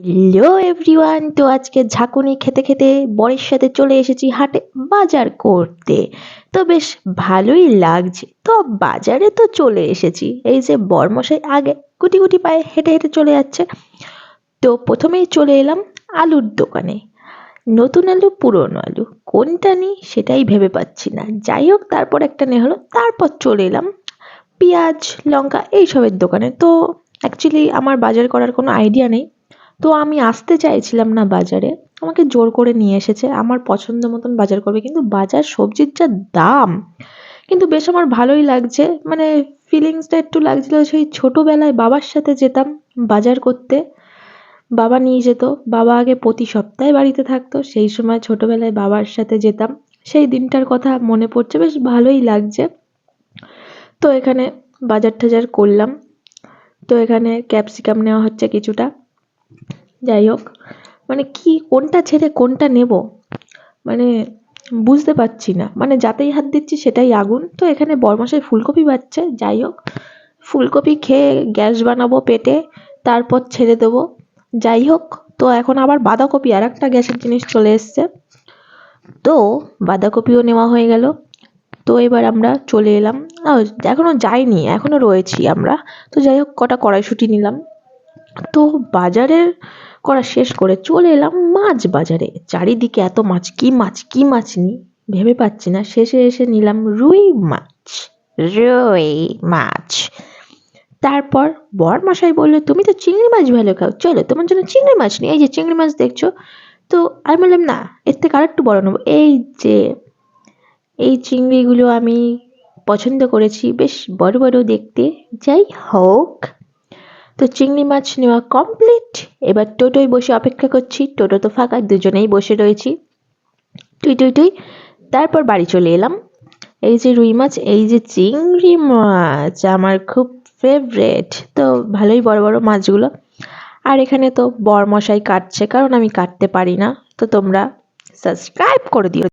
Hello everyone তো আজকে ঝাঁকুনি খেতে খেতে বরের সাথে চলে এসেছি হাটে বাজার করতে। তো বেশ ভালোই লাগছে। তো বাজারে তো চলে এসেছি। এই যে বরমশাই আগে গুটি গুটি পায়ে হেঁটে হেঁটে চলে যাচ্ছে। তো প্রথমেই চলে এলাম আলুর দোকানে। নতুন আলু, পুরনো আলু, কোনটা নিই সেটাই ভেবে পাচ্ছি না। যাই হোক, তারপর একটা নে হলো, তারপর চলে এলাম পেঁয়াজ, লঙ্কা, এইসবের দোকানে। তো অ্যাকচুয়ালি আমার বাজার করার কোনো আইডিয়া নেই। তো আমি আসতে চাইছিলাম না বাজারে। আমাকে জোর করে নিয়ে এসেছে, আমার পছন্দ মতন বাজার করবে, কিন্তু বাজার সবজির যা দাম, কিন্তু বেশ আমার ভালোই লাগছে। মানে ফিলিংসটা একটু লাগছিল সেই ছোটোবেলায় বাবার সাথে যেতাম বাজার করতে। বাবা নিয়ে যেত, বাবা আগে প্রতি সপ্তাহে বাড়িতে থাকতো, সেই সময় ছোটোবেলায় বাবার সাথে যেতাম। সেই দিনটার কথা মনে পড়ছে, বেশ ভালোই লাগছে। তো এখানে বাজার টাজার করলাম। তো এখানে ক্যাপসিকাম নেওয়া হচ্ছে কিছুটা। যাই হোক মানে কি, কোনটা ছেড়ে কোনটা নেব? মানে বুঝতে পারছি না। মানে যাতেই হাত দিচ্ছি সেটাই আগুন। তো এখানে বরমশাই ফুলকপি বাচ্ছে যাই হোক ফুলকপি খেয়ে গ্যাস বানাবো পেটে, তারপর ছেড়ে দেবো। যাই হোক তো এখন আবার বাঁধাকপি আর একটা গ্যাসের জিনিস চলে এসছে। তো বাঁধাকপিও নেওয়া হয়ে গেল। তো এবার আমরা চলে এলাম। এখনও যাইনি এখনও রয়েছি আমরা। তো যাই হোক কটা কড়াইশুঁটি নিলাম। তো বাজারের করা শেষ করে চলে এলাম মাছ বাজারে। চারিদিকে এত মাছ, কি মাছ কি মাছ নিই ভেবে পাচ্ছি না। শেষে এসে নিলাম রুই মাছ রুই মাছ। তারপর বর মশাই বলল, তুমি তো চিংড়ি মাছ ভালো খাও। চলো, তোমার জন্য চিংড়ি মাছ নিই। এই যে চিংড়ি মাছ দেখছ? তো আমি বললাম, না, এর থেকে আরেকটু বড় নেব। এই যে, এই চিংড়িগুলো আমি পছন্দ করেছি। বেশ বড় বড় দেখতে। যাই হোক তো চিংড়ি মাছ নেওয়া কমপ্লিট এবার টোটোয় বসে অপেক্ষা করছি। টোটো তো ফাঁকা দুজনেই বসে রয়েছি। টুই টুই টুই। তারপর বাড়ি চলে এলাম। এই যে রুই মাছ, এই যে চিংড়ি মাছ, আমার খুব ফেভারেট তো ভালোই বড় বড় মাছগুলো। আর এখানে তো বর মশাই কাটছে, কারণ আমি কাটতে পারি না। তো তোমরা সাবস্ক্রাইব করে দিও।